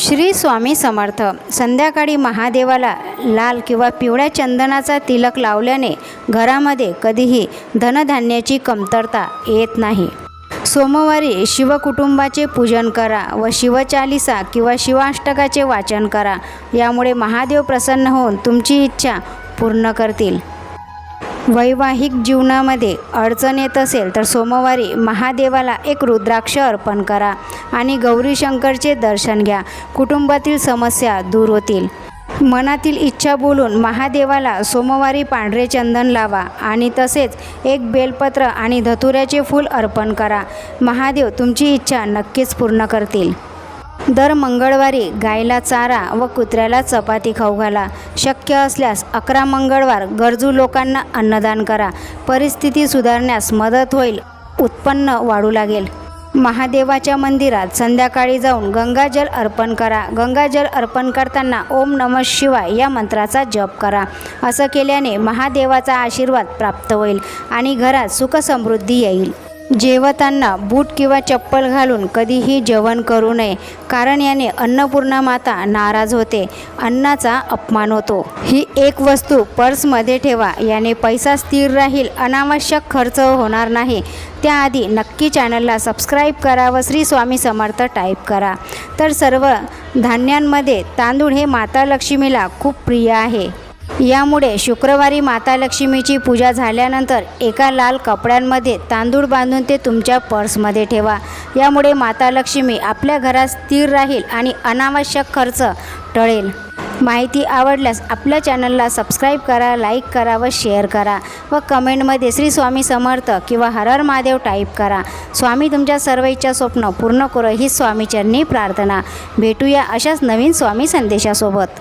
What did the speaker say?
श्री स्वामी समर्थ. संध्याकाळी महादेवाला लाल किंवा पिवळ्या चंदनाचा तिलक लावल्याने घरामध्ये कधीही धनधान्याची कमतरता येत नाही. सोमवारी शिवकुटुंबाचे पूजन करा व शिवचालिसा किंवा शिवाष्टकाचे वाचन करा. यामुळे महादेव प्रसन्न होऊन तुमची इच्छा पूर्ण करतील. वैवाहिक जीवनामध्ये अडचण येत असेल तर सोमवारी महादेवाला एक रुद्राक्ष अर्पण करा. आणि गौरीशंकरचे दर्शन घ्या. कुटुंबातील समस्या दूर होतील. मनातील इच्छा बोलून महादेवाला सोमवारी पांढरे चंदन लावा आणि तसेच एक बेलपत्र आणि धतुऱ्याचे फूल अर्पण करा. महादेव तुमची इच्छा नक्कीच पूर्ण करतील. दर मंगळवारी गायला चारा व कुत्र्याला चपाती खाऊ घाला. शक्य असल्यास अकरा मंगळवार गरजू लोकांना अन्नदान करा. परिस्थिती सुधारण्यास मदत होईल. उत्पन्न वाढू लागेल. महादेवाच्या मंदिरात संध्याकाळी जाऊन गंगाजल अर्पण करा. गंगाजल अर्पण करताना ओम नम शिवाय या मंत्राचा जप करा. असं केल्याने महादेवाचा आशीर्वाद प्राप्त होईल आणि घरात सुखसमृद्धी येईल. जेवताना बूट किंवा चप्पल घालून कधीही जेवण करू नये कारण याने अन्नपूर्णा माता नाराज होते अन्नाचा अपमान होतो. ही एक वस्तू पर्समध्ये ठेवा याने पैसा स्थिर राहील अनावश्यक खर्च होणार नाही. त्याआधी नक्की चॅनलला सबस्क्राईब करा व श्री स्वामी समर्थ टाईप करा. तर सर्व धान्यांमध्ये तांदूळ हे माता लक्ष्मीला खूप प्रिय आहे. यामुळे शुक्रवारी माता लक्ष्मीची पूजा झाल्यानंतर एका लाल कपड्यांमध्ये तांदूळ बांधून ते तुमच्या पर्समध्ये ठेवा. यामुळे माता लक्ष्मी आपल्या घरात स्थिर राहील आणि अनावश्यक खर्च टळेल. माहिती आवडल्यास आपल्या चॅनलला सबस्क्राईब करा लाईक करा व शेअर करा व कमेंटमध्ये श्री स्वामी समर्थ किंवा हरहर महादेव टाईप करा. स्वामी तुमच्या सर्व इच्छा स्वप्न पूर्ण करो ही स्वामीचरणी प्रार्थना. भेटूया अशाच नवीन स्वामी संदेशासोबत.